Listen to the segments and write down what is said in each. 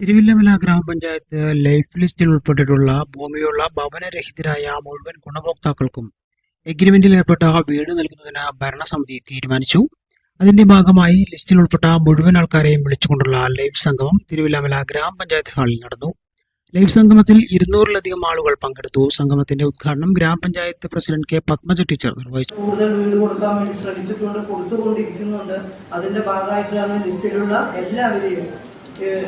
തിരുവില്ലമല ഗ്രാമപഞ്ചായത്ത് ലൈഫ് ലിസ്റ്റിൽ ഉൾപ്പെട്ടിട്ടുള്ള ഭൂമിയുള്ള ഭവനരഹിതരായ മുഴുവൻ ഗുണഭോക്താക്കൾക്കും എഗ്രിമെന്റിൽ ഏർപ്പെട്ട വീട് നൽകുന്നതിന് ഭരണസമിതി തീരുമാനിച്ചു. അതിന്റെ ഭാഗമായി ലിസ്റ്റിൽ ഉൾപ്പെട്ട മുഴുവൻ ആൾക്കാരെയും വിളിച്ചുകൊണ്ടുള്ള ലൈഫ് സംഗമം തിരുവല്ലമല ഗ്രാമപഞ്ചായത്ത് ഹാളിൽ നടന്നു. ലൈഫ് സംഗമത്തിൽ ഇരുന്നൂറിലധികം ആളുകൾ പങ്കെടുത്തു. സംഗമത്തിന്റെ ഉദ്ഘാടനം ഗ്രാമപഞ്ചായത്ത് പ്രസിഡന്റ് കെ. പത്മജ ടീച്ചർ നിർവഹിച്ചു. കൂടുതൽ വീട് കൊടുക്കാൻ വേണ്ടി ശ്രമിച്ചിട്ടുണ്ട് കൊടുത്തുകൊണ്ടിരിക്കുന്നുണ്ട്. അതിന്റെ ഭാഗമായിട്ടാണ് ലിസ്റ്റിലുള്ള എല്ലാവരെയും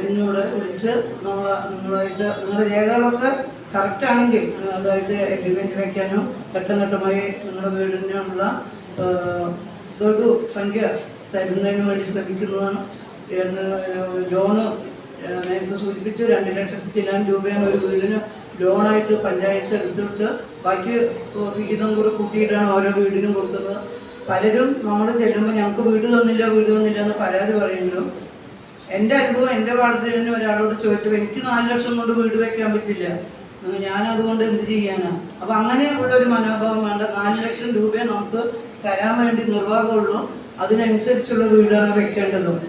ഇന്നിവിടെ വിളിച്ച് നമ്മൾ നിങ്ങളായിട്ട് നിങ്ങളുടെ രേഖകളൊക്കെ കറക്റ്റ് ആണെങ്കിൽ അതായിട്ട് എഗ്രിമെന്റ് വെക്കാനും ഘട്ടം ഘട്ടമായി നിങ്ങളുടെ വീടിനുള്ള ഒരു സംഖ്യ തരുന്നതിന് വേണ്ടി ശ്രമിക്കുന്നതാണ്. ലോണ് നേരത്തെ സൂചിപ്പിച്ചു രണ്ട് ലക്ഷത്തി ചില്ലാൻ രൂപയാണ് ഒരു വീടിന് ലോണായിട്ട് പഞ്ചായത്ത് എടുത്തിട്ട് ബാക്കി വിഹിതം കൂടെ കൂട്ടിയിട്ടാണ് ഓരോ വീടിനും കൊടുക്കുന്നത്. പലരും നമ്മൾ ചെല്ലുമ്പോൾ ഞങ്ങൾക്ക് വീട് തന്നില്ല വീട് തന്നില്ല എന്ന് പരാതി പറയുമെങ്കിലും എന്റെ അനുഭവം എന്റെ തന്നെ ഒരാളോട് ചോദിച്ചപ്പോൾ എനിക്ക് നാല് ലക്ഷം കൊണ്ട് വീട് വെക്കാൻ പറ്റില്ല. ഞാനതുകൊണ്ട് എന്ത് ചെയ്യാനാ? അപ്പം അങ്ങനെയുള്ള ഒരു മനോഭാവം വേണ്ട. നാല് ലക്ഷം രൂപ നമുക്ക് തരാൻ വേണ്ടി നിർവാഹമുള്ളൂ. അതിനനുസരിച്ചുള്ള വീടാണ് വെക്കേണ്ടതും.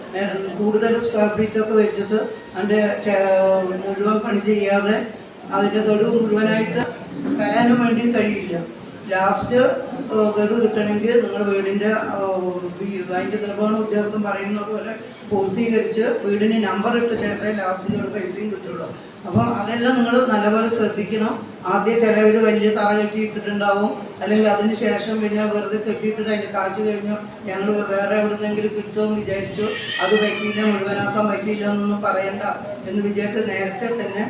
കൂടുതൽ സ്ക്വയർ ഫീറ്റ് ഒക്കെ വെച്ചിട്ട് അതിന്റെ ചെ- മുഴുവൻ പണി ചെയ്യാതെ അതിന്റെ തൊടു മുഴുവനായിട്ട് തരാനും വേണ്ടി കഴിയില്ല. ലാസ്റ്റ് ഗഡു കിട്ടണമെങ്കിൽ നിങ്ങളുടെ വീടിന്റെ അതിന്റെ നിർവഹണ ഉദ്യോഗസ്ഥൻ പറയുന്ന പോലെ പൂർത്തീകരിച്ച് വീടിന് നമ്പർ ഇട്ട് ചേട്ടേ ലാസ്റ്റ് നിങ്ങൾ പൈസയും കിട്ടുള്ളൂ. അപ്പം അതെല്ലാം നിങ്ങൾ നല്ലപോലെ ശ്രദ്ധിക്കണം. ആദ്യ ചിലവർ വലിയ തറ കെട്ടിയിട്ടിട്ടുണ്ടാവും. അല്ലെങ്കിൽ അതിന് ശേഷം പിന്നെ വെറുതെ കെട്ടിയിട്ടിട്ട് അതിന്റെ കാശ് കഴിഞ്ഞു. ഞങ്ങൾ വേറെ എവിടുന്നെങ്കിലും കിട്ടുമെന്ന് വിചാരിച്ചു. അത് പറ്റിയില്ല മുഴുവനാക്കാൻ പറ്റിയില്ല എന്നൊന്നും പറയണ്ട എന്ന് വിചാരിച്ച് നേരത്തെ തന്നെ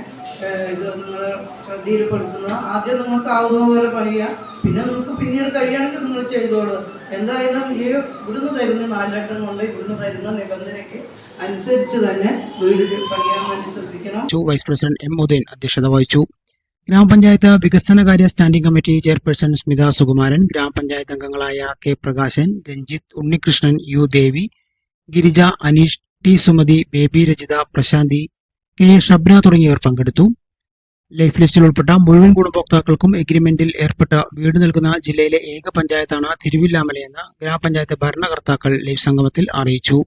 ഇത് നിങ്ങൾ ശ്രദ്ധയിൽപ്പെടുത്തുന്ന ആദ്യം നിങ്ങൾക്ക് ആവുന്ന പോലെ പണിയുക. പിന്നെ നിങ്ങൾക്ക് പിന്നീട് കഴിയുകയാണെങ്കിൽ നിങ്ങൾ ചെയ്തോളൂ. എന്തായാലും ഈ ഇവിടുന്ന് തരുന്ന നാല് ലക്ഷം കൊണ്ട് ഇവിടുന്ന് തരുന്ന നിബന്ധനയ്ക്ക് അനുസരിച്ച് തന്നെ വീട് പണിയാൻ വേണ്ടി ശ്രദ്ധിക്കണം. വൈസ് പ്രസിഡന്റ് എം ഉദയൻ അധ്യക്ഷത വഹിച്ചു. ഗ്രാമപഞ്ചായത്ത് വികസനകാര്യ standing committee chairperson Smitha Sukumaran ഗ്രാമപഞ്ചായത്ത് അംഗങ്ങളായ K Prakashan Ranjith Unnikrishnan U Devi Girija Aneesh T Sumathi Baby Rajitha Prashanthi K Shabna തുടങ്ങിയവർ പങ്കെടുത്തു. ലൈഫ് ലിസ്റ്റിൽ ഉൾപ്പെട്ട മുഴുവൻ ഗുണഭോക്താക്കൾക്കും എഗ്രിമെന്റിൽ ഏർപ്പെട്ട വീട് നൽകുന്ന ജില്ലയിലെ ഏക പഞ്ചായത്താണ് തിരുവില്ലാമലയെന്ന് ഗ്രാമപഞ്ചായത്ത് ഭരണകർത്താക്കൾ ലൈഫ് സംഗമത്തിൽ അറിയിച്ചു.